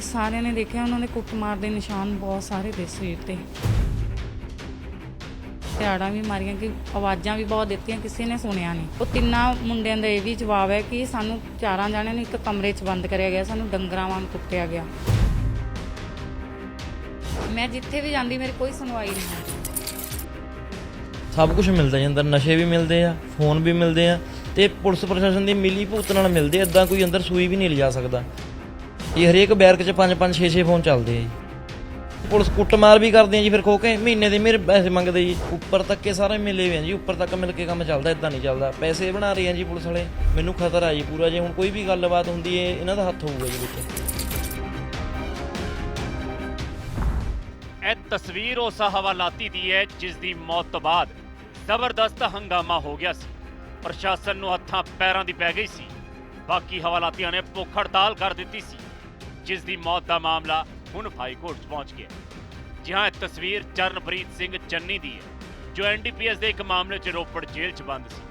ਸਾਰਿਆਂ ਨੇ ਦੇਖਿਆ, ਉਹਨਾਂ ਦੇ ਕੁੱਟਮਾਰ ਦੇ ਨਿਸ਼ਾਨ ਬਹੁਤ ਸਾਰੇ ਦੇ ਸਰੀਰ ਤੇ ਤਿਆੜਾਂ ਵੀ ਮਾਰੀਆਂ ਕਿ ਆਵਾਜ਼ਾਂ ਵੀ ਬਹੁਤ ਦਿੱਤੀਆਂ, ਕਿਸੇ ਨੇ ਸੁਣਿਆ ਨਹੀਂ। ਉਹ ਤਿੰਨਾਂ ਮੁੰਡਿਆਂ ਦਾ ਇਹ ਵੀ ਜਵਾਬ ਹੈ ਕਿ ਸਾਨੂੰ ਚਾਰਾਂ ਜਣਿਆਂ ਨੂੰ ਇੱਕ ਕਮਰੇ 'ਚ ਬੰਦ ਕਰਿਆ ਗਿਆ, ਸਾਨੂੰ ਡੰਗਰਾਂ ਵਾਂਗ ਕੁੱਟਿਆ ਗਿਆ। ਮੈਂ ਜਿੱਥੇ ਵੀ ਜਾਂਦੀ, ਮੇਰੀ ਕੋਈ ਸੁਣਵਾਈ ਨਹੀਂ ਹੁੰਦੀ। ਸਭ ਕੁਝ ਮਿਲਦਾ ਜੀ ਅੰਦਰ, ਨਸ਼ੇ ਵੀ ਮਿਲਦੇ ਆ, ਫੋਨ ਵੀ ਮਿਲਦੇ ਆ ਤੇ ਪੁਲਿਸ ਪ੍ਰਸ਼ਾਸਨ ਦੀ ਮਿਲੀ ਭੁਗਤ ਨਾਲ ਮਿਲਦੇ ਇਦਾਂ ਕੋਈ ਅੰਦਰ ਸੂਈ ਵੀ ਨਹੀਂ ਲਿਜਾ ਸਕਦਾ। ਇਹ ਹਰੇਕ ਬੈਰਕ 'ਚ 5 5 6 6 ਫੋਨ ਚੱਲਦੇ ਆ ਜੀ। ਪੁਲਿਸ ਕੁੱਟਮਾਰ ਵੀ ਕਰਦੇ ਆ ਜੀ ਫਿਰ ਖੋ ਕੇ, ਮਹੀਨੇ ਦੇ ਮੇਰੇ ਪੈਸੇ ਮੰਗਦੇ ਜੀ। ਉੱਪਰ ਤੱਕ ਕੇ ਸਾਰੇ ਮਿਲੇ ਹੋਏ ਆ ਜੀ, ਉੱਪਰ ਤੱਕ ਮਿਲ ਕੇ ਕੰਮ ਚੱਲਦਾ ਇਦਾਂ ਨਹੀਂ ਚੱਲਦਾ। ਪੈਸੇ ਬਣਾ ਰਹੇ ਆ ਜੀ ਪੁਲਿਸ ਵਾਲੇ। ਮੈਨੂੰ ਖਤਰਾ ਜੀ ਪੂਰਾ, ਜੇ ਹੁਣ ਕੋਈ ਵੀ ਗੱਲਬਾਤ ਹੁੰਦੀ ਹੈ ਇਹਨਾਂ ਦਾ ਹੱਥ ਹੋਊਗਾ ਜੀ ਵਿੱਚ। ਇਹ ਤਸਵੀਰ ਉਸ ਹਵਾਲਾਤੀ ਦੀ ਹੈ, ਜਿਸ ਦੀ ਮੌਤ ਤੋਂ ਬਾਅਦ ਜ਼ਬਰਦਸਤ ਹੰਗਾਮਾ ਹੋ ਗਿਆ ਸੀ। ਪ੍ਰਸ਼ਾਸਨ ਨੂੰ ਹੱਥਾਂ, ਪੈਰਾਂ ਦੀ ਪੈ ਗਈ ਸੀ। ਬਾਕੀ ਹਵਾਲਾਤੀਆਂ ਨੇ ਭੁੱਖ ਹੜਤਾਲ ਕਰ ਦਿੱਤੀ ਸੀ। ਜਿਸ ਦੀ ਮੌਤ ਦਾ ਮਾਮਲਾ ਹੁਣ ਹਾਈ ਕੋਰਟ 'ਚ ਪਹੁੰਚ ਗਿਆ ਜੀ ਹਾਂ ਇਹ ਤਸਵੀਰ ਚਰਨਪ੍ਰੀਤ ਸਿੰਘ ਚੰਨੀ ਦੀ ਹੈ, ਜੋ ਐਨਡੀਪੀਐਸ ਦੇ ਇੱਕ ਮਾਮਲੇ 'ਚ ਰੋਪੜ ਜੇਲ੍ਹ 'ਚ ਬੰਦ ਸੀ।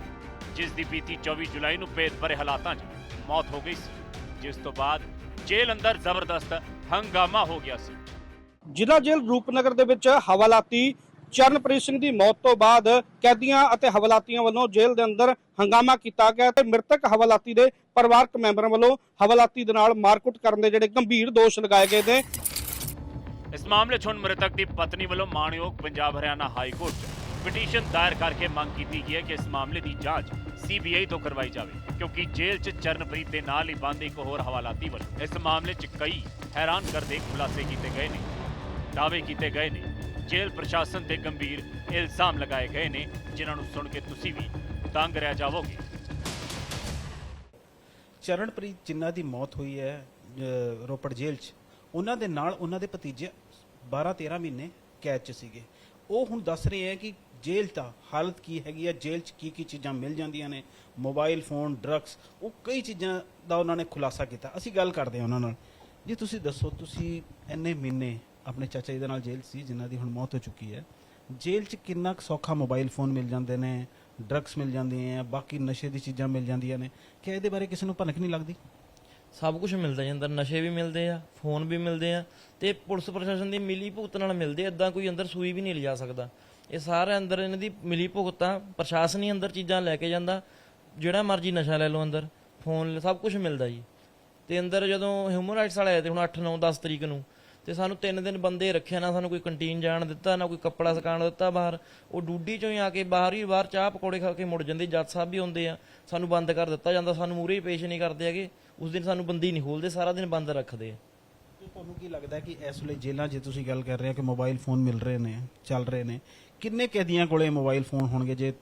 ਜਿਸ ਦੀ ਬੀਤੀ 24 ਜੁਲਾਈ ਨੂੰ ਭੇਦ ਭਰੇ ਹਾਲਾਤਾਂ 'ਚ ਮੌਤ ਹੋ ਗਈ ਸੀ, ਜਿਸ ਤੋਂ ਬਾਅਦ ਜੇਲ੍ਹ ਅੰਦਰ ਜ਼ਬਰਦਸਤ ਹੰਗਾਮਾ ਹੋ ਗਿਆ ਸੀ। ਜ਼ਿਲ੍ਹਾ ਜੇਲ੍ਹ ਰੂਪਨਗਰ ਦੇ ਵਿੱਚ ਹਵਾਲਾਤੀ ਚਰਨਪ੍ਰੀਤ ਸਿੰਘ ਦੀ ਮੌਤ ਤੋਂ ਬਾਅਦ ਕੈਦੀਆਂ ਅਤੇ ਹਵਾਲਾਤੀਆਂ ਵੱਲੋਂ ਜੇਲ੍ਹ ਦੇ ਅੰਦਰ ਹੰਗਾਮਾ ਕੀਤਾ ਗਿਆ ਤੇ ਮ੍ਰਿਤਕ ਹਵਾਲਾਤੀ ਦੇ ਪਰਿਵਾਰਕ ਮੈਂਬਰਾਂ ਵੱਲੋਂ ਹਵਾਲਾਤੀ ਦੇ ਨਾਲ ਮਾਰਕੁੱਟ ਕਰਨ ਦੇ ਜਿਹੜੇ ਗੰਭੀਰ ਦੋਸ਼ ਲਗਾਏ ਗਏ ਨੇ। ਇਸ ਮਾਮਲੇ 'ਚ ਹੁਣ ਮ੍ਰਿਤਕ ਦੀ ਪਤਨੀ ਵੱਲੋਂ ਮਾਣਯੋਗ ਪੰਜਾਬ ਹਰਿਆਣਾ ਹਾਈ ਕੋਰਟ 'ਚ ਪਟੀਸ਼ਨ ਦਾਇਰ ਕਰਕੇ ਮੰਗ ਕੀਤੀ ਗਈ ਹੈ ਕਿ ਇਸ ਮਾਮਲੇ ਦੀ ਜਾਂਚ ਸੀਬੀਆਈ ਤੋਂ ਕਰਵਾਈ ਜਾਵੇ, ਕਿਉਂਕਿ ਜੇਲ੍ਹ 'ਚ ਚਰਨਪ੍ਰੀਤ ਦੇ ਨਾਲ ਹੀ ਬੰਦ ਇੱਕ ਹੋਰ ਹਵਾਲਾਤੀ ਵੱਲੋਂ ਇਸ ਮਾਮਲੇ 'ਚ ਕਈ ਹੈਰਾਨ ਕਰਦੇ ਖੁਲਾਸੇ ਕੀਤੇ ਗਏ ਨੇ, ਦਾਅਵੇ ਕੀਤੇ ਗਏ ਨੇ। ਜੇਲ੍ਹ ਪ੍ਰਸ਼ਾਸਨ ਤੇ ਗੰਭੀਰ ਇਲਜ਼ਾਮ ਲਗਾਏ ਗਏ ਨੇ ਜਿਨ੍ਹਾਂ ਨੂੰ ਸੁਣ ਕੇ ਤੁਸੀਂ ਵੀ ਤੰਗ ਰਹਿ ਜਾਵੋਗੇ। ਚਰਨਪ੍ਰੀਤ ਜਿਨ੍ਹਾਂ ਦੀ ਮੌਤ ਹੋਈ ਹੈ ਅ, ਰੋਪੜ ਜੇਲ੍ਹ 'ਚ ਉਹਨਾਂ ਦੇ ਨਾਲ ਉਹਨਾਂ ਦੇ ਭਤੀਜੇ 12 13 ਮਹੀਨੇ ਕੈਦ 'ਚ ਸੀਗੇ। ਉਹ ਹੁਣ ਦੱਸ ਰਹੇ ਹੈ ਕਿ ਜੇਲ੍ਹ ਦਾ ਹਾਲਤ ਕੀ ਹੈਗੀ ਹੈ ਜੇਲ੍ਹ 'ਚ ਕੀ ਕੀ ਚੀਜ਼ਾਂ ਮਿਲ ਜਾਂਦੀਆਂ ਨੇ ਮੋਬਾਈਲ ਫੋਨ ਡਰੱਗਸ ਉਹ ਕਈ ਚੀਜ਼ਾਂ ਦਾ ਉਹਨਾਂ ਨੇ ਖੁਲਾਸਾ ਕੀਤਾ। ਅਸੀਂ ਗੱਲ ਕਰਦੇ ਹਾਂ ਉਹਨਾਂ ਨਾਲ। ਜੀ ਤੁਸੀਂ ਦੱਸੋ ਤੁਸੀਂ ਇੰਨੇ ਮਹੀਨੇ ਆਪਣੇ ਚਾਚਾ ਜੀ ਦੇ ਨਾਲ ਜੇਲ੍ਹ ਸੀ, ਜਿਨ੍ਹਾਂ ਦੀ ਹੁਣ ਮੌਤ ਹੋ ਚੁੱਕੀ ਹੈ। ਜੇਲ੍ਹ 'ਚ ਕਿੰਨਾ ਕੁ ਸੌਖਾ ਮੋਬਾਈਲ ਫੋਨ ਮਿਲ ਜਾਂਦੇ ਨੇ ਡਰੱਗਸ ਮਿਲ ਜਾਂਦੀਆਂ ਆ ਬਾਕੀ ਨਸ਼ੇ ਦੀ ਚੀਜ਼ਾਂ ਮਿਲ ਜਾਂਦੀਆਂ ਨੇ। ਕਿ ਇਹਦੇ ਬਾਰੇ ਕਿਸੇ ਨੂੰ ਭਨਕ ਨਹੀਂ ਲੱਗਦੀ? ਸਭ ਕੁਝ ਮਿਲਦਾ ਜੀ ਅੰਦਰ, ਨਸ਼ੇ ਵੀ ਮਿਲਦੇ ਆ ਫੋਨ ਵੀ ਮਿਲਦੇ ਆ, ਤੇ ਪੁਲਿਸ ਪ੍ਰਸ਼ਾਸਨ ਦੀ ਮਿਲੀ ਭੁਗਤ ਨਾਲ ਮਿਲਦੇ ਇਦਾਂ ਕੋਈ ਅੰਦਰ ਸੂਈ ਵੀ ਨਹੀਂ ਲਿਜਾ ਸਕਦਾ। ਇਹ ਸਾਰੇ ਅੰਦਰ ਇਹਨਾਂ ਦੀ ਮਿਲੀ ਭੁਗਤਾਂ ਪ੍ਰਸ਼ਾਸਨ ਹੀ ਅੰਦਰ ਚੀਜ਼ਾਂ ਲੈ ਕੇ ਜਾਂਦਾ, ਜਿਹੜਾ ਮਰਜ਼ੀ ਨਸ਼ਾ ਲੈ ਲਓ ਅੰਦਰ ਫੋਨ ਸਭ ਕੁਝ ਮਿਲਦਾ ਜੀ। ਤੇ ਅੰਦਰ ਜਦੋਂ ਹਿਊਮਨ ਰਾਈਟਸ ਵਾਲੇ ਆਏ ਤੇ ਹੁਣ 8 9 10 ਤਰੀਕ ਨੂੰ ਤੇ ਸਾਨੂੰ ਤਿੰਨ ਦਿਨ ਬੰਦੇ ਰੱਖਿਆ, ਨਾ ਸਾਨੂੰ ਕੋਈ ਕੰਟੀਨ ਜਾਣ ਦਿੱਤਾ, ਨਾ ਕੋਈ ਕੱਪੜਾ ਸੁਕਾਉਣ ਦਿੱਤਾ ਬਾਹਰ, ਉਹ ਡੂਡੀ ਚੋਂ ਹੀ ਆ ਕੇ ਬਾਹਰ ਹੀ ਬਾਹਰ ਚਾਹ ਪਕੌੜੇ ਖਾ ਕੇ ਮੁੜ ਜਾਂਦੇ, ਜੱਜ ਸਾਹਿਬ ਵੀ ਆਉਂਦੇ ਆ, ਸਾਨੂੰ ਬੰਦ ਕਰ ਦਿੱਤਾ ਜਾਂਦਾ, ਸਾਨੂੰ ਮੂਰੇ ਹੀ ਪੇਸ਼ ਨਹੀਂ ਕਰਦੇ ਹੈਗੇ, ਉਸ ਦਿਨ ਸਾਨੂੰ ਬੰਦੀ ਨਹੀਂ ਖੋਲਦੇ, ਸਾਰਾ ਦਿਨ ਬੰਦ ਰੱਖਦੇ ਆ। ਤੁਹਾਨੂੰ ਕੀ ਲੱਗਦਾ ਕਿ ਇਸ ਵੇਲੇ ਜੇਲ੍ਹਾਂ 'ਚ ਤੁਸੀਂ ਗੱਲ ਕਰ ਰਹੇ ਹੋ ਕਿ ਮੋਬਾਈਲ ਫੋਨ ਮਿਲ ਰਹੇ ਨੇ, ਚੱਲ ਰਹੇ ਨੇ, ਕਿੰਨੇ ਕੈਦੀਆਂ ਕੋਲੇ ਮੋਬਾਈਲ ਫੋਨ ਹੋਣਗੇ? ਜੇ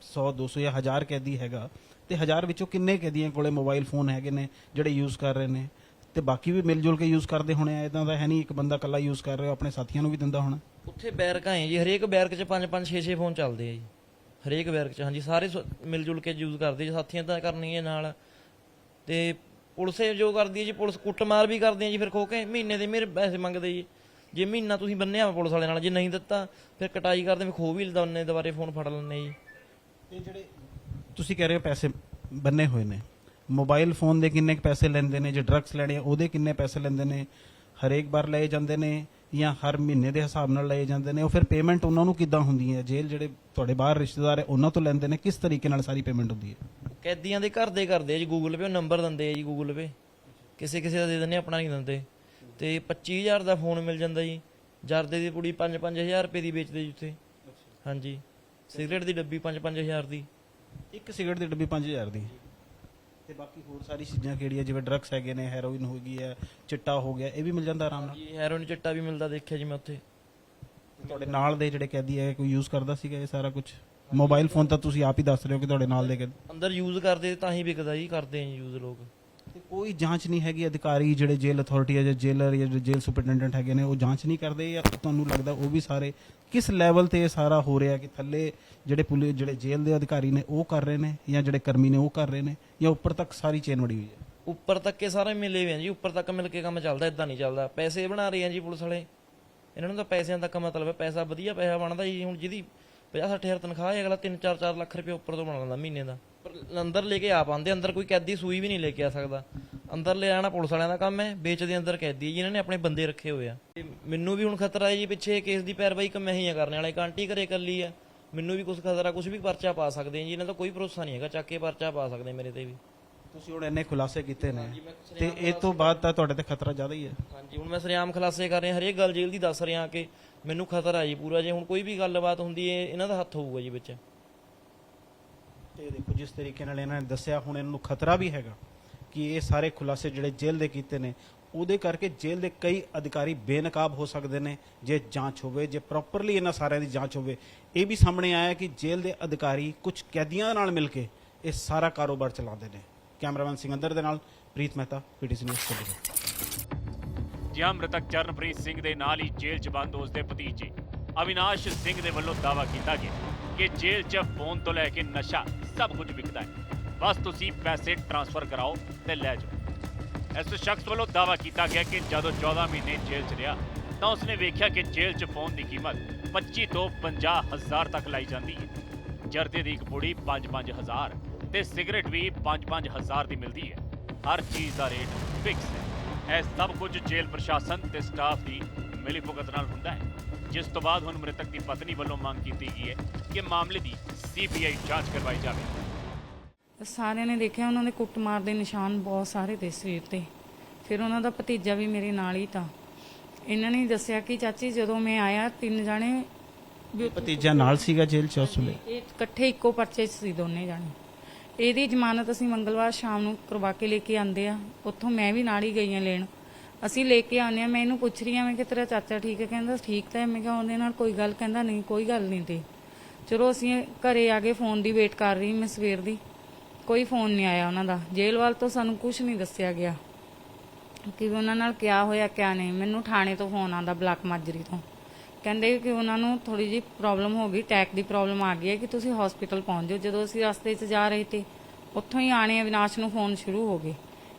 100 200 ਜਾਂ 1000 ਕੈਦੀ ਹੈਗਾ, ਤੇ 1000 ਵਿੱਚੋਂ ਕਿੰਨੇ ਕੈਦੀਆਂ ਕੋਲੇ ਮੋਬਾਈਲ ਫੋਨ ਹੈਗੇ ਨੇ, ਜਿਹੜੇ ਯੂਜ਼ ਕਰ ਰਹੇ ਨੇ? ਤੇ ਬਾਕੀ ਵੀ ਮਿਲ ਜੁਲ ਕੇ ਯੂਜ਼ ਕਰਦੇ ਹੋਣੇ ਆ ਇਦਾਂ ਦਾ ਹੈ ਨਹੀਂ ਇੱਕ ਬੰਦਾ ਇਕੱਲਾ ਯੂਜ਼ ਕਰ ਰਿਹਾ ਆਪਣੇ ਸਾਥੀਆਂ ਨੂੰ ਵੀ ਦਿੰਦਾ ਹੋਣਾ। ਉੱਥੇ ਬੈਰਕ ਆਏ ਜੀ ਹਰੇਕ ਬੈਰਕ 'ਚ 5 5 6 6 ਫੋਨ ਚੱਲਦੇ ਆ ਜੀ। ਹਰੇਕ ਬੈਰਕ 'ਚ ਹਾਂਜੀ ਸਾਰੇ ਮਿਲ ਜੁਲ ਕੇ ਯੂਜ਼ ਕਰਦੇ ਜੀ ਸਾਥੀਆਂ ਤਾਂ ਕਰਨੀ ਹੈ ਨਾਲ। ਤੇ ਪੁਲਿਸ ਜੋ ਕਰਦੀ ਹੈ ਜੀ ਪੁਲਿਸ ਕੁੱਟਮਾਰ ਵੀ ਕਰਦੇ ਆ ਜੀ ਫਿਰ ਖੋ ਕੇ ਮਹੀਨੇ ਦੇ ਮੇਰੇ ਪੈਸੇ ਮੰਗਦੇ ਜੀ। ਜੇ ਮਹੀਨਾ ਤੁਸੀਂ ਬੰਨਿਆ ਵਾ ਪੁਲਿਸ ਵਾਲੇ ਨਾਲ ਜੇ ਨਹੀਂ ਦਿੱਤਾ ਫਿਰ ਕਟਾਈ ਕਰਦੇ ਫਿਰ ਖੋ ਵੀ ਲਦਾਉਨੇ ਦੁਬਾਰੇ ਫੋਨ ਫੜ ਲੈਂਦੇ ਜੀ। ਤੇ ਜਿਹੜੇ ਤੁਸੀਂ ਕਹਿ ਰਹੇ ਹੋ ਪੈਸੇ ਬੰਨੇ ਹੋਏ ਨੇ ਮੋਬਾਈਲ ਫੋਨ ਦੇ ਕਿੰਨੇ ਪੈਸੇ ਲੈਂਦੇ ਨੇ ਜੇ ਡਰੱਗਸ ਲੈਣੇ ਉਹਦੇ ਕਿੰਨੇ ਪੈਸੇ ਲੈਂਦੇ ਨੇ? ਹਰੇਕ ਵਾਰ ਲਏ ਜਾਂਦੇ ਨੇ ਜਾਂ ਹਰ ਮਹੀਨੇ ਦੇ ਹਿਸਾਬ ਨਾਲ ਲਏ ਜਾਂਦੇ ਨੇ? ਉਹ ਫਿਰ ਪੇਮੈਂਟ ਉਹਨਾਂ ਨੂੰ ਕਿੱਦਾਂ ਹੁੰਦੀ ਹੈ? ਜੇਲ੍ਹ ਜਿਹੜੇ ਤੁਹਾਡੇ ਬਾਹਰ ਰਿਸ਼ਤੇਦਾਰ ਹੈ ਉਹਨਾਂ ਤੋਂ ਲੈਂਦੇ ਨੇ? ਕਿਸ ਤਰੀਕੇ ਨਾਲ ਸਾਰੀ ਪੇਮੈਂਟ ਹੁੰਦੀ ਹੈ? ਕੈਦੀਆਂ ਦੇ ਘਰ ਦੇ ਕਰਦੇ ਆ ਜੀ ਗੂਗਲ ਪੇ ਨੰਬਰ ਦਿੰਦੇ ਆ ਜੀ ਗੂਗਲ ਪੇ ਕਿਸੇ ਕਿਸੇ ਦਾ ਦੇ ਦਿੰਦੇ ਆਪਣਾ ਨਹੀਂ ਦਿੰਦੇ। ਤੇ 25000 ਦਾ ਫੋਨ ਮਿਲ ਜਾਂਦਾ ਜੀ। ਜਰਦੇ ਦੀ ਪੁੜੀ 5-5000 ਰੁਪਏ ਦੀ ਵੇਚਦੇ ਜੀ ਉੱਥੇ। ਹਾਂਜੀ। ਸਿਗਰਟ ਦੀ ਡੱਬੀ 5-5000 ਦੀ। ਇੱਕ ਸਿਗਰਟ ਦੀ ਡੱਬੀ 5000 ਦੀ। ਤੇ ਬਾਕੀ ਹੋਰ ਸਾਰੀ ਚੀਜ਼ਾਂ ਕਿਹੜੀਆਂ ਜਿਵੇਂ ਡਰੱਗਸ ਹੈਗੇ ਨੇ ਹੈਰੋਇਨ ਹੋ ਗਈ ਹੈ ਚਿੱਟਾ ਹੋ ਗਿਆ ਇਹ ਵੀ ਮਿਲ ਜਾਂਦਾ ਆਰਾਮ ਨਾਲ? ਜੀ ਹੈਰੋਇਨ ਚਿੱਟਾ ਵੀ ਮਿਲਦਾ ਦੇਖਿਆ ਜੀ ਮੈਂ ਉੱਥੇ। ਤੁਹਾਡੇ ਨਾਲ ਦੇ ਜਿਹੜੇ ਕੈਦੀ ਹੈ ਕੋਈ ਯੂਜ਼ ਕਰਦਾ ਸੀਗਾ ਇਹ ਸਾਰਾ ਕੁਝ ਮੋਬਾਈਲ ਫੋਨ ਤਾਂ ਤੁਸੀਂ ਆਪ ਹੀ ਦੱਸ ਰਹੇ ਹੋ ਕਿ ਤੁਹਾਡੇ ਨਾਲ ਦੇ ਕੈਦੀ ਅੰਦਰ ਯੂਜ਼ ਕਰਦੇ ਤਾਂ ਹੀ ਵਿਕਦਾ ਜੀ ਕਰਦੇ ਆ ਯੂਜ਼ ਲੋਕ। ਕੋਈ ਜਾਂਚ ਨਹੀਂ ਹੈਗੀ, ਅਧਿਕਾਰੀ ਜਿਹੜੇ ਜੇਲ੍ਹ ਅਥਾਰਟੀ ਹੈ ਜਾਂ ਜੇਲਰ ਜਾਂ ਜੇਲ੍ਹ ਸੁਪਰਡੈਂਟੈਂਟ ਹੈਗੇ ਨੇ, ਉਹ ਜਾਂਚ ਨਹੀਂ ਕਰਦੇ ਜਾਂ ਤੁਹਾਨੂੰ ਲੱਗਦਾ ਉਹ ਵੀ ਸਾਰੇ ਕਿਸ ਲੈਵਲ ਤੇ ਇਹ ਸਾਰਾ ਹੋ ਰਿਹਾ ਕਿ ਥੱਲੇ ਜਿਹੜੇ ਪੁਲਿਸ, ਜਿਹੜੇ ਜੇਲ੍ਹ ਦੇ ਅਧਿਕਾਰੀ ਨੇ ਉਹ ਕਰ ਰਹੇ ਨੇ ਜਾਂ ਜਿਹੜੇ ਕਰਮੀ ਨੇ ਉਹ ਕਰ ਰਹੇ ਨੇ ਜਾਂ ਉੱਪਰ ਤੱਕ ਸਾਰੀ ਚੇਨ ਵੜੀ ਹੋਈ ਹੈ? ਉੱਪਰ ਤੱਕ ਇਹ ਸਾਰੇ ਮਿਲੇ ਹੋਏ ਆ ਜੀ, ਉੱਪਰ ਤੱਕ ਮਿਲ ਕੇ ਕੰਮ ਚੱਲਦਾ ਇਦਾਂ ਨਹੀਂ ਚੱਲਦਾ। ਪੈਸੇ ਬਣਾ ਰਹੇ ਆ ਜੀ ਪੁਲਿਸ ਵਾਲੇ। ਇਹਨਾਂ ਨੂੰ ਤਾਂ ਪੈਸਿਆਂ ਤੱਕ ਮਤਲਬ ਹੈ, ਪੈਸਾ ਵਧੀਆ ਪੈਸਾ ਬਣਦਾ ਜੀ, ਹੁਣ ਜਿਹਦੀ 50 ਹਜ਼ਾਰ ਤਨਖਾਹ ਹੈ, ਅਗਲਾ 3-4 ਲੱਖ ਰੁਪਏ ਉੱਪਰ ਤੋਂ ਬਣਾ ਲੈਂਦਾ ਮਹੀਨੇ ਦਾ। ਪਰ ਅੰਦਰ ਲੈ ਕੇ ਆ ਪਾਉਂਦੇ ਅੰਦਰ ਕੋਈ ਕੈਦੀ ਸੂਈ ਵੀ ਨਹੀਂ ਲੈ ਕੇ ਆ ਸਕਦਾ। ਅੰਦਰ ਲੈ ਆਣਾ ਪੁਲਿਸ ਵਾਲਿਆਂ ਦਾ ਕੰਮ ਹੈ, ਵੇਚਦੇ ਅੰਦਰ ਕੈਦੀ ਜਿਨ੍ਹਾਂ ਨੇ ਆਪਣੇ ਬੰਦੇ ਰੱਖੇ ਹੋਏ ਆ। ਤੇ ਮੈਨੂੰ ਵੀ ਹੁਣ ਖਤਰਾ ਹੈ ਜੀ, ਪਿੱਛੇ ਕੇਸ ਦੀ ਪੈਰਵਾਈ ਕਿ ਮੈਂ ਹੀ ਆ ਕਰਨ ਵਾਲਾ ਇੱਕ ਆਂਟੀ ਘਰੇ ਇਕੱਲੀ ਆ। ਮੈਨੂੰ ਵੀ ਕੁਝ ਖਤਰਾ ਕੁਝ ਵੀ ਪਰਚਾ ਪਾ ਸਕਦੇ ਆ ਜੀ, ਇਹਨਾਂ ਦਾ ਕੋਈ ਭਰੋਸਾ ਨਹੀਂ ਹੈਗਾ, ਚੱਕ ਕੇ ਪਰਚਾ ਪਾ ਸਕਦੇ ਮੇਰੇ ਤੇ ਵੀ। ਤੁਸੀਂ ਹੁਣ ਇੰਨੇ ਖੁਲਾਸੇ ਕੀਤੇ ਨੇ ਤੇ ਇਹ ਤੋਂ ਬਾਅਦ ਤਾਂ ਤੁਹਾਡੇ ਤੇ ਖਤਰਾ ਜ਼ਿਆਦਾ ਹੀ ਹੈ। ਹਾਂਜੀ ਹੁਣ ਮੈਂ ਸਰਿਆਮ ਖਲਾਸੇ ਕਰ ਰਿਹਾ ਹਰੇਕ ਗੱਲ ਜੇਲ੍ਹ ਦੀ ਦੱਸ ਰਿਹਾ ਕਿ ਮੈਨੂੰ ਖਤਰਾ ਹੈ ਜੀ ਪੂਰਾ ਜੇ ਹੁਣ ਕੋਈ ਵੀ ਗੱਲਬਾਤ ਹੁੰਦੀ ਹੈ ਇਹਨਾਂ ਦਾ ਹੱਥ ਹੋਊਗਾ ਜੀ ਵਿੱਚ। ਤੇ ਦੇਖੋ ਜਿਸ ਤਰੀਕੇ ਨਾਲ ਇਹਨਾਂ ਨੇ ਦੱਸਿਆ ਹੁਣ ਇਹਨਾਂ ਨੂੰ ਖਤਰਾ ਵੀ ਹੈਗਾ ਕਿ ਇਹ ਸਾਰੇ ਖੁਲਾਸੇ ਜਿਹੜੇ ਜੇਲ੍ਹ ਦੇ ਕੀਤੇ ਨੇ ਉਹਦੇ ਕਰਕੇ ਜੇਲ੍ਹ ਦੇ ਕਈ ਅਧਿਕਾਰੀ ਬੇਨਕਾਬ ਹੋ ਸਕਦੇ ਨੇ ਜੇ ਜਾਂਚ ਹੋਵੇ ਜੇ ਪ੍ਰੋਪਰਲੀ ਇਹਨਾਂ ਸਾਰਿਆਂ ਦੀ ਜਾਂਚ ਹੋਵੇ। ਇਹ ਵੀ ਸਾਹਮਣੇ ਆਇਆ ਕਿ ਜੇਲ੍ਹ ਦੇ ਅਧਿਕਾਰੀ ਕੁਝ ਕੈਦੀਆਂ ਨਾਲ ਮਿਲ ਕੇ ਇਹ ਸਾਰਾ ਕਾਰੋਬਾਰ ਚਲਾਉਂਦੇ ਨੇ। ਕੈਮਰਾਮੈਨ ਸਿੰਘੰਦਰ ਦੇ ਨਾਲ ਪ੍ਰੀਤ ਮਹਿਤਾ, ਪੀਟੀਸੀ ਨਿਊਜ਼ ਚੰਡੀਗੜ੍ਹ ਜਿਹਾਂ ਮ੍ਰਿਤਕ ਚਰਨਪ੍ਰੀਤ ਸਿੰਘ ਦੇ ਨਾਲ ਹੀ ਜੇਲ੍ਹ 'ਚ ਬੰਦ ਉਸ ਦੇ ਭਤੀਜੇ ਅਵਿਨਾਸ਼ ਸਿੰਘ ਦੇ ਵੱਲੋਂ ਦਾਅਵਾ ਕੀਤਾ ਗਿਆ ਕਿ ਜੇਲ੍ਹ 'ਚ ਫੋਨ ਤੋਂ ਲੈ ਕੇ ਨਸ਼ਾ ਸਭ ਕੁਝ ਵਿਕਦਾ ਹੈ। ਬਸ ਤੁਸੀਂ ਪੈਸੇ ਟ੍ਰਾਂਸਫਰ ਕਰਾਓ ਤੇ ਲੈ ਜਾਓ। ਇਸ ਸ਼ਖਸ ਵੱਲੋਂ ਦਾਅਵਾ ਕੀਤਾ ਗਿਆ ਕਿ ਜਦੋਂ 14 ਮਹੀਨੇ ਜੇਲ੍ਹ 'ਚ ਰਿਹਾ, ਤਾਂ ਉਸਨੇ ਵੇਖਿਆ ਕਿ ਜੇਲ੍ਹ 'ਚ ਫੋਨ ਦੀ ਕੀਮਤ 25 ਤੋਂ 50 ਹਜ਼ਾਰ ਤੱਕ ਲਾਈ ਜਾਂਦੀ ਹੈ। ਜਰਦੇ ਦੀ ਇੱਕ ਪੁੜੀ 5-5 ਹਜ਼ਾਰ। ਤੇ ਸਿਗਰਟ ਵੀ 5-5 ਹਜ਼ਾਰ ਦੀ ਮਿਲਦੀ ਹੈ। ਹਰ ਚੀਜ਼ ਦਾ ਰੇਟ ਫਿਕਸ ਹੈ। ਇਹ ਸਭ ਕੁਝ ਜੇਲ੍ਹ ਪ੍ਰਸ਼ਾਸਨ ਤੇ ਸਟਾਫ ਦੀ ਮਿਲੀਭੁਗਤ ਨਾਲ ਹੁੰਦਾ ਹੈ। ਜਿਸ ਤੋਂ ਬਾਅਦ ਹੁਣ ਮ੍ਰਿਤਕ ਦੀ ਪਤਨੀ ਵੱਲੋਂ ਮੰਗ ਕੀਤੀ ਗਈ ਹੈ ਕਿ ਮਾਮਲੇ ਦੀ ਸੀਬੀਆਈ ਜਾਂਚ ਕਰਵਾਈ ਜਾਵੇ। ਸਾਰਿਆਂ ਨੇ ਦੇਖਿਆ ਉਹਨਾਂ ਦੇ ਕੁੱਟਮਾਰ ਦੇ ਨਿਸ਼ਾਨ ਬਹੁਤ ਸਾਰੇ ਤੇ ਸਰੀਰ ਤੇ। ਫਿਰ ਉਹਨਾਂ ਦਾ ਭਤੀਜਾ ਵੀ ਮੇਰੇ ਨਾਲ ਹੀ ਤਾਂ। ਇਹਨਾਂ ਨੇ ਦੱਸਿਆ ਕਿ ਚਾਚੀ ਜਦੋਂ ਮੈਂ ਆਇਆ ਤਿੰਨ ਜਾਣੇ ਵੀ ਭਤੀਜਾ ਨਾਲ ਸੀਗਾ ਜੇਲ੍ਹ ਚ ਉਸ ਵੇਲੇ? ਇਹ ਇਕੱਠੇ ਇੱਕੋ ਪਰਚੇ 'ਚ ਸੀ ਦੋਨੇ ਜਾਣੇ। ਇਹਦੀ ਜ਼ਮਾਨਤ ਅਸੀਂ ਮੰਗਲਵਾਰ ਸ਼ਾਮ ਨੂੰ ਕਰਵਾ ਕੇ ਲੈ ਕੇ ਆਂਦੇ ਆ ਉੱਥੋਂ ਮੈਂ ਵੀ ਨਾਲ ਹੀ ਗਈ ਆ ਲੈਣ। ਅਸੀਂ ਲੈ ਕੇ ਆਉਂਦੇ ਆ ਮੈਂ ਇਹਨੂੰ ਪੁੱਛ ਰਹੀ ਆ ਮੈਂ ਕਿ ਤੇਰਾ ਚਾਚਾ ਠੀਕ ਹੈ? ਕਹਿੰਦਾ, ਠੀਕ ਤਾਂ ਹੈ। ਮੈਂ ਕਿਹਾ, ਉਹਦੇ ਨਾਲ ਕੋਈ ਗੱਲ? ਕਹਿੰਦਾ, ਨਹੀਂ, ਕੋਈ ਗੱਲ ਨਹੀਂ ਤੇ। ਚਲੋ ਅਸੀਂ ਘਰੇ ਆ ਕੇ ਫੋਨ ਦੀ ਵੇਟ ਕਰ ਰਹੀ ਮੈਂ ਸਵੇਰ ਦੀ। ਕੋਈ ਫੋਨ ਨਹੀਂ ਆਇਆ ਉਹਨਾਂ ਦਾ। ਜੇਲ੍ਹ ਵੱਲ ਤੋਂ ਸਾਨੂੰ ਕੁਝ ਨਹੀਂ ਦੱਸਿਆ ਗਿਆ। ਕਿ ਵੀ ਉਹਨਾਂ ਨਾਲ ਕਿਆ ਹੋਇਆ, ਕਿਆ ਨਹੀਂ। ਮੈਨੂੰ ਥਾਣੇ ਤੋਂ ਫੋਨ ਆਂਦਾ ਬਲਾਕ ਮਾਜਰੀ ਤੋਂ। ਕਹਿੰਦੇ ਕਿ ਉਹਨਾਂ ਨੂੰ ਥੋੜੀ ਜਿਹੀ ਪ੍ਰੋਬਲਮ ਹੋ ਗਈ ਟੈਕ ਦੀ ਪ੍ਰੋਬਲਮ ਆ ਗਈ ਹੈ ਕਿ ਤੁਸੀਂ ਹਸਪੀਟਲ ਪਹੁੰਚ ਜਾਓ। ਜਦੋਂ ਅਸੀਂ ਰਸਤੇ 'ਚ ਜਾ ਰਹੇ ਤੇ ਉੱਥੋਂ ਹੀ ਆਣੇ ਅਵਿਨਾਸ਼ ਨੂੰ ਫੋਨ ਸ਼ੁਰੂ ਹੋ ਗਏ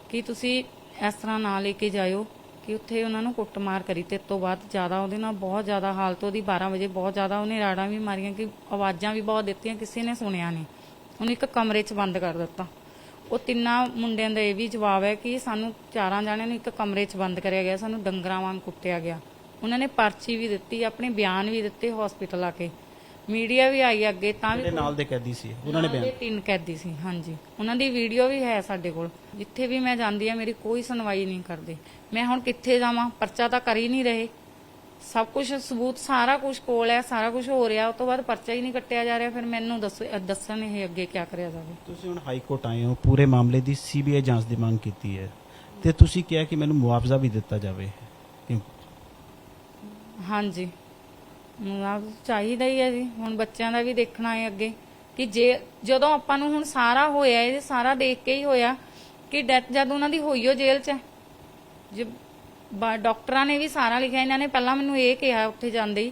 ਕਿ ਤੁਸੀਂ ਇਸ ਤਰ੍ਹਾਂ ਨਾ ਲੈ ਕੇ ਜਾਇਓ ਕਿ ਉੱਥੇ ਉਹਨਾਂ ਨੂੰ ਕੁੱਟਮਾਰ ਕਰੀ। ਤੇ ਤੋਂ ਬਾਅਦ ਜ਼ਿਆਦਾ ਉਹਦੇ ਨਾਲ ਬਹੁਤ ਜ਼ਿਆਦਾ ਹਾਲਤ ਉਹਦੀ 12 ਵਜੇ ਬਹੁਤ ਜ਼ਿਆਦਾ ਉਹਨੇ ਰਾੜਾਂ ਵੀ ਮਾਰੀਆਂ ਕਿ ਆਵਾਜ਼ਾਂ ਵੀ ਬਹੁਤ ਦਿੱਤੀਆਂ, ਕਿਸੇ ਨੇ ਸੁਣਿਆ ਨਹੀਂ। ਉਹਨੂੰ ਇੱਕ ਕਮਰੇ 'ਚ ਬੰਦ ਕਰ ਦਿੱਤਾ। ਉਹ ਤਿੰਨਾਂ ਮੁੰਡਿਆਂ ਦਾ ਇਹ ਵੀ ਜਵਾਬ ਹੈ ਕਿ ਸਾਨੂੰ ਚਾਰਾਂ ਜਣਿਆਂ ਨੂੰ ਇੱਕ ਕਮਰੇ 'ਚ ਬੰਦ ਕਰਿਆ ਗਿਆ, ਸਾਨੂੰ ਡੰਗਰਾਂ ਵਾਂਗ ਕੁੱਟਿਆ ਗਿਆ। ਉਹਨਾਂ ਨੇ ਪਰਚੀ ਵੀ ਦਿੱਤੀ ਆਪਣੇ ਬਿਆਨ ਵੀ ਦਿੱਤੇ ਹਸਪੀਟਲ ਆ ਕੇ। ਮੀਡੀਆ ਵੀ ਆਈ ਅੱਗੇ ਤਾਂ ਵੀ ਜਿਹੜੇ ਨਾਲ ਦੇ ਕੈਦੀ ਸੀ? ਉਹਨਾਂ ਨੇ ਬਿਆਨ ਦੇ ਤਿੰਨ ਕੈਦੀ ਸੀ ਹਾਂਜੀ। ਉਹਨਾਂ ਦੀ ਵੀਡੀਓ ਵੀ ਹੈ ਸਾਡੇ ਕੋਲ। ਜਿੱਥੇ ਵੀ ਮੈਂ ਜਾਂਦੀ ਆ ਮੇਰੀ ਕੋਈ ਸੁਣਵਾਈ ਨਹੀਂ ਕਰਦੇ। ਮੈਂ ਹੁਣ ਕਿੱਥੇ ਜਾਵਾਂ? ਪਰਚਾ ਤਾਂ ਕਰ ਹੀ ਨਹੀਂ ਰਹੇ। ਸਭ ਕੁਝ ਸਬੂਤ ਸਾਰਾ ਕੁਝ ਕੋਲ ਹੈ ਸਾਰਾ ਕੁਝ ਹੋ ਰਿਹਾ। ਉਸ ਤੋਂ ਬਾਅਦ ਪਰਚਾ ਹੀ ਨਹੀਂ ਕੱਟਿਆ ਜਾ ਰਿਹਾ। ਫਿਰ ਮੈਨੂੰ ਦੱਸੋ ਦੱਸਣ ਇਹ ਅੱਗੇ ਕੀ ਕਰਿਆ ਜਾਵੇ। ਤੁਸੀਂ ਹੁਣ ਹਾਈ ਕੋਰਟ ਆਏ ਹੋ ਪੂਰੇ ਮਾਮਲੇ ਦੀ ਸੀਬੀਆਈ ਜਾਂਚ ਦੀ ਮੰਗ ਕੀਤੀ ਹੈ। ਤੇ ਤੁਸੀਂ ਕਿਹਾ ਕਿ ਮੈਨੂੰ ਮੁਆਵਜ਼ਾ ਵੀ ਦਿੱਤਾ ਜਾਵੇ। ਹਾਂਜੀ। ਮੁਆਵਜ਼ਾ ਚਾਹੀਦਾ ਹੀ ਹੈ ਜੀ। ਹੁਣ ਬੱਚਿਆਂ ਦਾ ਵੀ ਦੇਖਣਾ ਹੈ ਅੱਗੇ ਕਿ ਜੇ ਜਦੋਂ ਆਪਾਂ ਨੂੰ ਹੁਣ ਸਾਰਾ ਹੋਇਆ, ਇਹ ਸਾਰਾ ਦੇਖ ਕੇ ਹੀ ਹੋਇਆ ਕਿ ਡੈਥ ਜਦ ਉਹਨਾਂ ਦੀ ਹੋਈ ਹੋ ਜੇਲ੍ਹ 'ਚ ਜੇ ਡਾਕਟਰਾਂ ਨੇ ਵੀ ਸਾਰਾ ਲਿਖਿਆ, ਇਹਨਾਂ ਨੇ ਪਹਿਲਾਂ ਮੈਨੂੰ ਇਹ ਕਿਹਾ ਉੱਥੇ ਜਾਂਦੇ ਹੀ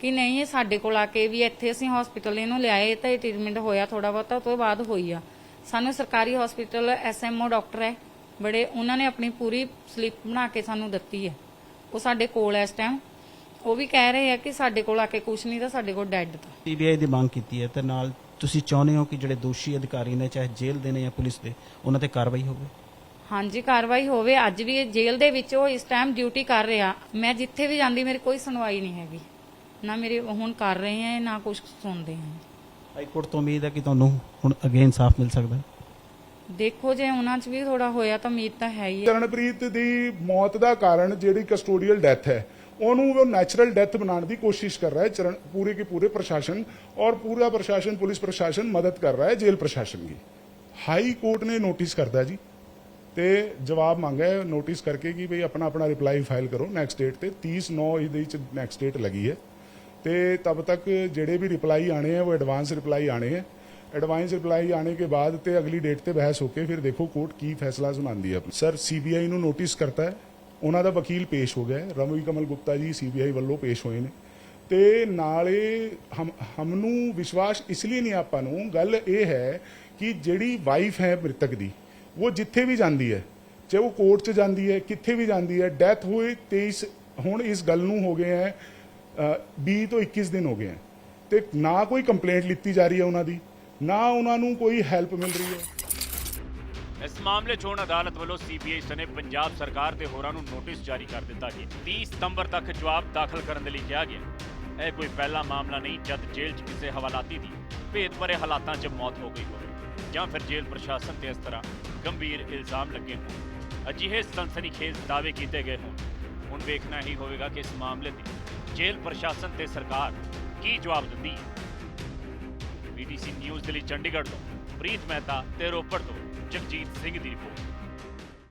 ਕਿ ਨਹੀਂ, ਇਹ ਸਾਡੇ ਕੋਲ ਆ ਕੇ ਵੀ ਇੱਥੇ ਅਸੀਂ ਹਸਪੀਟਲ ਇਹਨੂੰ ਲਿਆਏ ਤਾਂ ਇਹ ਟ੍ਰੀਟਮੈਂਟ ਹੋਇਆ ਥੋੜਾ ਬਹੁਤਾ ਉਸ ਤੋਂ ਬਾਅਦ ਹੋਈ ਆ। ਸਾਨੂੰ ਸਰਕਾਰੀ ਹਸਪੀਟਲ ਐਸਐਮਓ ਡਾਕਟਰ ਹੈ, ਬੜੇ ਉਹਨਾਂ ਨੇ ਆਪਣੀ ਪੂਰੀ ਸਲਿੱਪ ਬਣਾ ਕੇ ਸਾਨੂੰ ਦਿੱਤੀ ਹੈ। ਉਹ ਸਾਡੇ ਕੋਲ ਇਸ ਟਾਈਮ ਉਹ ਵੀ ਕਹਿ ਰਹੇ ਆ ਕਿ ਸਾਡੇ ਕੋਲ ਆ ਕੇ ਕੁਝ ਨਹੀਂ ਤਾਂ ਸਾਡੇ ਕੋਲ ਡੈੱਡ ਤਾਂ। ਸੀਬੀਆਈ ਦੀ ਮੰਗ ਕੀਤੀ ਹੈ ਤੇ ਨਾਲ ਤੁਸੀਂ ਚਾਹੁੰਦੇ ਹੋ ਕਿ ਜਿਹੜੇ ਦੋਸ਼ੀ ਅਧਿਕਾਰੀ ਨੇ ਚਾਹੇ ਜੇਲ੍ਹ ਦੇ ਨੇ ਜਾਂ ਪੁਲਿਸ ਦੇ ਉਹਨਾਂ ਤੇ ਕਾਰਵਾਈ ਹੋਵੇ? ਹਾਂਜੀ ਕਾਰਵਾਈ ਹੋਵੇ। ਅੱਜ ਵੀ ਇਹ ਜੇਲ੍ਹ ਦੇ ਵਿੱਚ ਉਹ ਇਸ ਟਾਈਮ ਡਿਊਟੀ ਕਰ ਰਿਹਾ। ਮੈਂ ਜਿੱਥੇ ਵੀ ਜਾਂਦੀ ਮੇਰੀ ਕੋਈ ਸੁਣਵਾਈ ਨਹੀਂ ਹੈਗੀ। ਨਾ ਮੇਰੇ ਹੁਣ ਕਰ ਰਹੇ ਆ ਨਾ ਕੁਝ ਸੁਣਦੇ ਆ। ਹਾਈ ਕੋਰਟ ਤੋਂ ਉਮੀਦ ਹੈ ਕਿ ਤੁਹਾਨੂੰ ਹੁਣ ਅਗੇ ਇਨਸਾਫ ਮਿਲ ਸਕਦਾ ਦੇਖੋ ਜੇ ਉਹਨਾਂ 'ਚ ਵੀ ਥੋੜਾ ਹੋਇਆ ਤਾਂ ਉਮੀਦ ਤਾਂ ਹੈ ਹੀ ਹੈ। ਚਰਨਪ੍ਰੀਤ ਦੀ ਮੌਤ ਦਾ ਕਾਰਨ ਜਿਹੜੀ ਕਸਟੋਡੀਅਲ ਡੈਥ ਹੈ ਉਹਨੂੰ ਉਹ ਨੈਚੁਰਲ ਡੈਥ ਬਣਾਉਣ ਦੀ ਕੋਸ਼ਿਸ਼ ਕਰ ਰਿਹਾ ਹੈ, ਚਰਨ, ਪੂਰੇ ਕੇ ਪੂਰੇ ਪ੍ਰਸ਼ਾਸਨ ਔਰ ਪੂਰਾ ਪ੍ਰਸ਼ਾਸਨ, ਪੁਲਿਸ ਪ੍ਰਸ਼ਾਸਨ ਮਦਦ ਕਰ ਰਿਹਾ ਹੈ ਜੇਲ੍ਹ ਪ੍ਰਸ਼ਾਸਨ ਦੀ। ਹਾਈ ਕੋਰਟ ਨੇ ਨੋਟਿਸ ਕਰਦਾ ਜੀ ਤੇ ਜਵਾਬ ਮੰਗਿਆ ਨੋਟਿਸ ਕਰਕੇ ਕਿ ਭਈ ਆਪਣਾ ਆਪਣਾ ਰਿਪਲਾਈ ਫਾਈਲ ਕਰੋ ਨੈਕਸਟ ਡੇਟ ਤੇ 30 9 ਇਹਦੇ ਵਿੱਚ ਨੈਕਸਟ ਡੇਟ ਲੱਗੀ ਹੈ। ਤੇ ਤਬ ਤੱਕ ਜਿਹੜੇ ਵੀ ਰਿਪਲਾਈ ਆਣੇ ਹੈ, ਉਹ ਐਡਵਾਂਸ ਰਿਪਲਾਈ ਆਣੇ ਹੈ। ਐਡਵਾਂਸ ਰਿਪਲਾਈ ਆਣੇ ਕੇ ਬਾਅਦ ਤੇ ਅਗਲੀ ਡੇਟ ਤੇ ਬਹਿਸ ਹੋ ਕੇ ਫਿਰ ਦੇਖੋ ਕੋਰਟ ਕੀ ਫੈਸਲਾ ਸੁਣਾਉਂਦੀ ਹੈ ਸਰ ਸੀਬੀਆਈ ਨੂੰ ਨੋਟਿਸ ਕਰਤਾ ਹੈ। ਉਹਨਾਂ ਦਾ ਵਕੀਲ ਪੇਸ਼ ਹੋ ਗਿਆ ਹੈ। ਰਮਵੀ ਕਮਲ ਗੁਪਤਾ ਜੀ ਸੀਬੀਆਈ ਵੱਲੋਂ ਪੇਸ਼ ਹੋਏ ਨੇ। ਤੇ ਨਾਲੇ ਹਮ ਹਮ ਨੂੰ ਵਿਸ਼ਵਾਸ ਇਸ ਲਈ ਨਹੀਂ ਆਪਾਂ ਨੂੰ ਗੱਲ ਇਹ ਹੈ ਕਿ ਜਿਹੜੀ ਵਾਈਫ ਹੈ ਮ੍ਰਿਤਕ ਦੀ ਉਹ ਜਿੱਥੇ ਵੀ ਜਾਂਦੀ ਹੈ ਚਾਹੇ ਉਹ ਕੋਰਟ 'ਚ ਜਾਂਦੀ ਹੈ ਕਿੱਥੇ ਵੀ ਜਾਂਦੀ ਹੈ ਡੈਥ ਹੋਏ 23 ਹੁਣ ਇਸ ਗੱਲ ਨੂੰ ਹੋ ਗਏ ਹੈ ਅ, 20 ਤੋਂ 21 ਦਿਨ ਹੋ ਗਏ ਹੈ। ਤੇ ਨਾ ਕੋਈ ਕੰਪਲੇਂਟ ਲਿੱਤੀ ਜਾ ਰਹੀ ਹੈ ਉਹਨਾਂ ਦੀ ਨਾ ਉਹਨਾਂ ਨੂੰ ਕੋਈ ਹੈਲਪ ਮਿਲ ਰਹੀ ਹੈ। ਇਸ ਮਾਮਲੇ 'ਚ ਹੁਣ ਅਦਾਲਤ ਵੱਲੋਂ ਸੀਬੀਆਈ ਸਣੇ ਪੰਜਾਬ ਸਰਕਾਰ ਤੇ ਹੋਰਾਂ ਨੂੰ ਨੋਟਿਸ ਜਾਰੀ ਕਰ ਦਿੱਤਾ ਗਿਆ। 30 ਸਤੰਬਰ ਤੱਕ ਜਵਾਬ ਦਾਖਲ ਕਰਨ ਦੇ ਲਈ ਕਿਹਾ ਗਿਆ। ਇਹ ਕੋਈ ਪਹਿਲਾ ਮਾਮਲਾ ਨਹੀਂ, ਜਦ ਜੇਲ੍ਹ 'ਚ ਕਿਸੇ ਹਵਾਲਾਤੀ ਦੀ ਭੇਦ ਭਰੇ ਹਾਲਾਤਾਂ 'ਚ ਮੌਤ ਹੋ ਗਈ ਹੋਵੇ ਜਾਂ ਫਿਰ ਜੇਲ੍ਹ ਪ੍ਰਸ਼ਾਸਨ ਤੇ ਇਸ ਤਰ੍ਹਾਂ ਗੰਭੀਰ ਇਲਜ਼ਾਮ ਲੱਗੇ ਹੋਣ। ਅਜਿਹੇ ਸਨਸਨੀਖੇਜ਼ ਦਾਅਵੇ ਕੀਤੇ ਗਏ ਹੋਣ। ਹੁਣ ਵੇਖਣਾ ਹੀ ਹੋਵੇਗਾ ਕਿ ਇਸ ਮਾਮਲੇ ਤੇ ਜੇਲ੍ਹ ਪ੍ਰਸ਼ਾਸਨ ਤੇ ਸਰਕਾਰ ਕੀ ਜਵਾਬ ਦਿੰਦੀ ਹੈ। ਬੀਟੀਸੀ ਨਿਊਜ਼ ਦੇ ਲਈ ਚੰਡੀਗੜ੍ਹ ਤੋਂ ਪ੍ਰੀਤ ਮਹਿਤਾ ਤੇ ਰੋਪੜ ਤੋਂ ਜਗਜੀਤ ਸਿੰਘ ਦੀ ਰਿਪੋਰਟ।